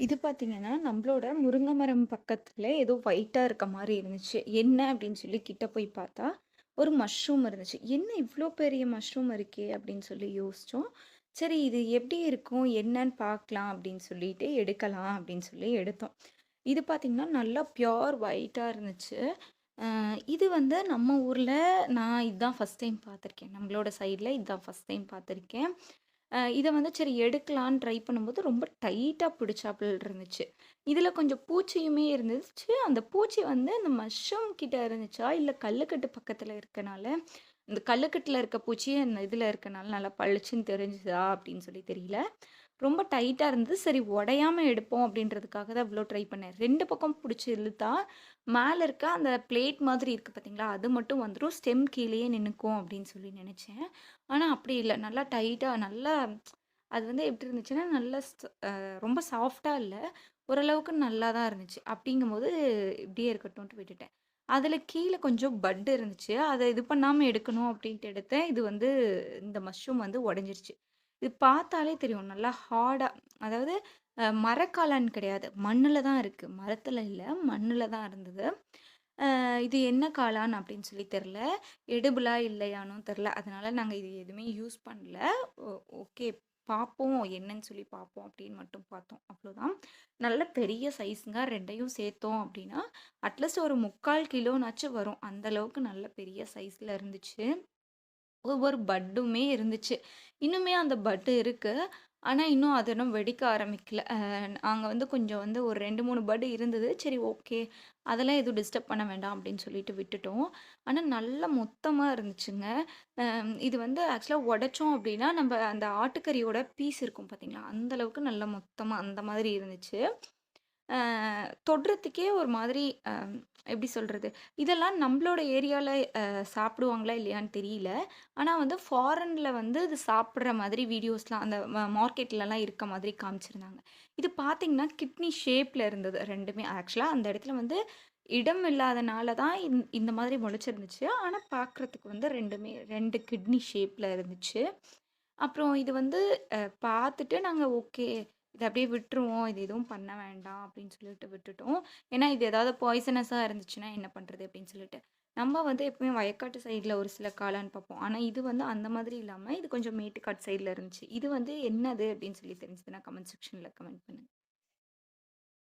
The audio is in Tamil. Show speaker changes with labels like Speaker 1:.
Speaker 1: இது பார்த்தீங்கன்னா, நம்மளோட முருங்கை மரம் பக்கத்தில் ஏதோ ஒயிட்டாக இருக்க மாதிரி இருந்துச்சு. என்ன அப்படின்னு சொல்லி கிட்ட போய் பார்த்தா, ஒரு மஷ்ரூம் இருந்துச்சு. "என்ன இவ்வளோ பெரிய மஷ்ரூம் இருக்கே!" அப்படின்னு சொல்லி யோசித்தோம் சரி இது எப்படி இருக்கும்? என்னன்னு பார்க்கலாம் அப்படின்னு சொல்லிட்டு எடுக்கலாம் அப்படின்னு சொல்லி எடுத்தோம். இது பார்த்திங்கன்னா நல்லா பியோர் ஒயிட்டாக இருந்துச்சு. இது வந்து நம்ம ஊரில் நான் இதுதான் ஃபர்ஸ்ட் டைம் பார்த்துருக்கேன். நம்மளோட சைடில் இதுதான் ஃபர்ஸ்ட் டைம் பார்த்துருக்கேன். இதை வந்து சரி எடுக்கலான்னு ட்ரை பண்ணும்போது ரொம்ப டைட்டாக பிடிச்சாப்புல இருந்துச்சு. இதில் கொஞ்சம் பூச்சியுமே இருந்துச்சு. அந்த பூச்சி வந்து அந்த மஷ்ரூம் கிட்ட இருந்துச்சா, இல்லை கல்லுக்கட்டு பக்கத்தில் இருக்கனால, இந்த கல்லுக்கட்டில் இருக்க பூச்சி அந்த இதில் இருக்கனால நல்லா பளிச்சுன்னு தெரிஞ்சுதா அப்படின்னு சொல்லி தெரியல. ரொம்ப டைட்டாக இருந்தது. சரி உடையாம எடுப்போம் அப்படின்றதுக்காக தான் இவ்வளோ ட்ரை பண்ணேன். ரெண்டு பக்கம் பிடிச்சி இழுத்தா, மேலே இருக்க அந்த பிளேட் மாதிரி இருக்குது பார்த்தீங்களா, அது மட்டும் வந்துடும் ஸ்டெம் கீழேயே நின்றுக்கும் அப்படின்னு சொல்லி நினச்சேன் ஆனால் அப்படி இல்லை நல்லா டைட்டாக நல்லா அது வந்து எப்படி இருந்துச்சுன்னா, நல்லா ரொம்ப சாஃப்டாக இல்லை ஓரளவுக்கு நல்லா தான் இருந்துச்சு. அப்படிங்கும்போது இப்படியே இருக்கட்டும்ன்ட்டு விட்டுட்டேன். அதில் கீழே கொஞ்சம் பட் இருந்துச்சு. அதை இது பண்ணாமல் எடுக்கணும் அப்படின்ட்டு எடுத்தேன். இது வந்து இந்த மஷ்ரூம் வந்து உடஞ்சிருச்சு இது பார்த்தாலே தெரியும். நல்லா ஹார்டாக அதாவது அ மரக்காளான் கிடையாது. மண்ணில் தான் இருக்குது மரத்தில் இல்லை மண்ணில் தான் இருந்தது. இது என்ன காளான் அப்படின்னு சொல்லி தெரில எடிபிளா இல்லையானும் தெரில அதனால் நாங்கள் இது எதுவுமே யூஸ் பண்ணல. ஓ ஓகே பார்ப்போம். என்னன்னு சொல்லி பார்ப்போம் அப்படின்னு மட்டும் பார்த்தோம். அவ்வளோதான். நல்ல பெரிய சைஸுங்க ரெண்டையும் சேர்த்தோம் அப்படின்னா, அட்லீஸ்ட் ஒரு 3/4 கிலோனாச்சும் வரும். அந்த அளவுக்கு நல்ல பெரிய சைஸில் இருந்துச்சு. ஒவ்வொரு பட்டுமே இருந்துச்சு. இன்னுமே அந்த பட்டு இருக்குது ஆனா, இன்னும் அது இன்னும் வெடிக்க ஆரம்பிக்கல. அ நாங்க வந்து கொஞ்சம் வந்து ஒரு 2, 3 பட் இருந்தது. சரி ஓகே. அதெல்லாம் எதுவும் டிஸ்டர்ப் பண்ண வேண்டாம் அப்படின்னு சொல்லிட்டு விட்டுட்டோம். ஆனா, நல்லா மொத்தமா இருந்துச்சுங்க. இது வந்து ஆக்சுவலா உடைச்சோம் அப்படின்னா, நம்ப அந்த ஆட்டுக்கறியோட பீஸ் இருக்கும் பார்த்தீங்களா, அந்த அளவுக்கு நல்லா மொத்தமா அந்த மாதிரி இருந்துச்சு. தொடுறதுக்கே ஒரு மாதிரி எப்படி சொல்கிறது இதெல்லாம் நம்மளோட ஏரியாவில் சாப்பிடுவாங்களா இல்லையான்னு தெரியல. ஆனால் வந்து ஃபாரினில் வந்து இது சாப்பிட்ற மாதிரி வீடியோஸ்லாம் அந்த ம மார்க்கெட்லலாம் இருக்க மாதிரி காமிச்சிருந்தாங்க. இது பார்த்திங்கன்னா கிட்னி ஷேப்பில் இருந்தது ரெண்டுமே ஆக்சுவலாக அந்த இடத்துல வந்து இடம் இல்லாதனால தான் இந் இந்த மாதிரி முளைச்சிருந்துச்சு. ஆனால் பார்க்குறதுக்கு வந்து 2மே 2 கிட்னி ஷேப்பில் இருந்துச்சு. அப்புறம் இது வந்து பார்த்துட்டு நாங்கள் ஓகே. இதை அப்படியே விட்டுருவோம். இது எதுவும் பண்ண வேண்டாம் அப்படின்னு சொல்லிட்டு விட்டுட்டோம். ஏன்னா இது ஏதாவது பாய்சனஸாக இருந்துச்சுன்னா என்ன பண்ணுறது அப்படின்னு சொல்லிட்டு. நம்ம வந்து எப்பவுமே வயக்காட்டு சைடில் ஒரு சில காளான்னு பார்ப்போம். ஆனால் இது வந்து அந்த மாதிரி இல்லாமல் இது கொஞ்சம் மேட்டுக்காட்டு சைடில் இருந்துச்சு. இது வந்து என்னது அப்படின்னு சொல்லி தெரிஞ்சதுன்னா கமெண்ட் செக்ஷனில் கமெண்ட் பண்ணுங்கள்